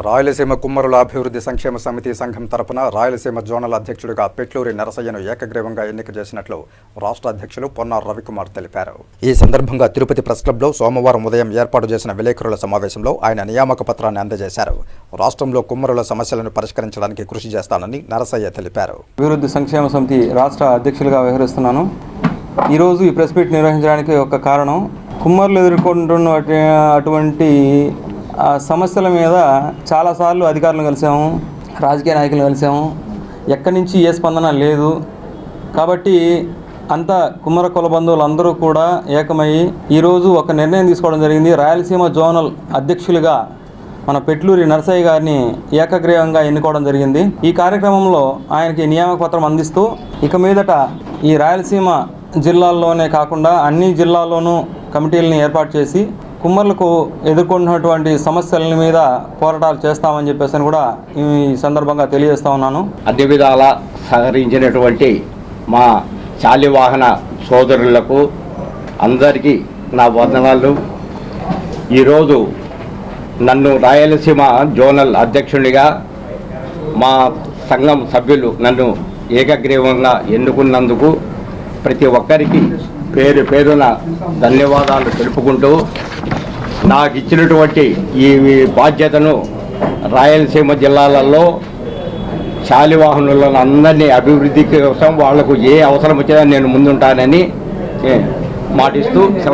రాయలసీమ కుమ్మరుల అభివృద్ధి సంక్షేమ సమితి సంఘం తరపున రాయలసీమ జోనల్ అధ్యక్షుడిగా పెట్లూరి నరసయ్యను ఏకగ్రీవంగా ఎన్నిక చేసినట్లు రాష్ట్ర అధ్యక్షులు పొన్నార్ రవికుమార్ తెలిపారు. ఈ సందర్భంగా తిరుపతి ప్రెస్ క్లబ్లో సోమవారం ఉదయం ఏర్పాటు చేసిన విలేకరుల సమావేశంలో ఆయన నియామక పత్రాన్ని అందజేశారు. రాష్ట్రంలో కుమ్మరుల సమస్యలను పరిష్కరించడానికి కృషి చేస్తానని నరసయ్య తెలిపారు. అభివృద్ధి సంక్షేమ సమితి రాష్ట్ర అధ్యక్షులుగా వ్యవహరిస్తున్నాను. ఈరోజు ఈ ప్రెస్ మీట్ నిర్వహించడానికి ఒక కారణం కుమ్మర్లు ఎదుర్కొంటున్న అటు- అటువంటి సమస్యల మీద చాలాసార్లు అధికారులను కలిసాము రాజకీయ నాయకులను కలిసాము. ఎక్కడి నుంచి ఏ స్పందన లేదు. కాబట్టి అంతా కుమ్మర కుల కూడా ఏకమయ్యి ఈరోజు ఒక నిర్ణయం తీసుకోవడం జరిగింది. రాయలసీమ జోనల్ అధ్యక్షులుగా మన పెట్లూరి నరసయ్య గారిని ఏకగ్రీవంగా ఎన్నుకోవడం జరిగింది. ఈ కార్యక్రమంలో ఆయనకి నియామకపత్రం అందిస్తూ ఇక మీదట ఈ రాయలసీమ జిల్లాల్లోనే కాకుండా అన్ని జిల్లాల్లోనూ కమిటీలను ఏర్పాటు చేసి కుమ్మర్లకు ఎదుర్కొంటున్నటువంటి సమస్యల మీద పోరాటాలు చేస్తామని చెప్పేసి అని కూడా ఈ సందర్భంగా తెలియజేస్తా ఉన్నాను. అన్ని విధాలా సహకరించినటువంటి మా శాలివాహన సోదరులకు అందరికీ నా వందనాలు. ఈరోజు నన్ను రాయలసీమ జోనల్ అధ్యక్షునిగా మా సంఘం సభ్యులు నన్ను ఏకగ్రీవంగా ఎన్నుకున్నందుకు ప్రతి ఒక్కరికి పేరు పేరున ధన్యవాదాలు తెలుపుకుంటూ నాకు ఇచ్చినటువంటి ఈ బాధ్యతను రాయలసీమ జిల్లాలలో శాలివాహనులను అందరినీ అభివృద్ధి కోసం వాళ్ళకు ఏ అవసరం వచ్చినా నేను ముందుంటానని మాటిస్తూ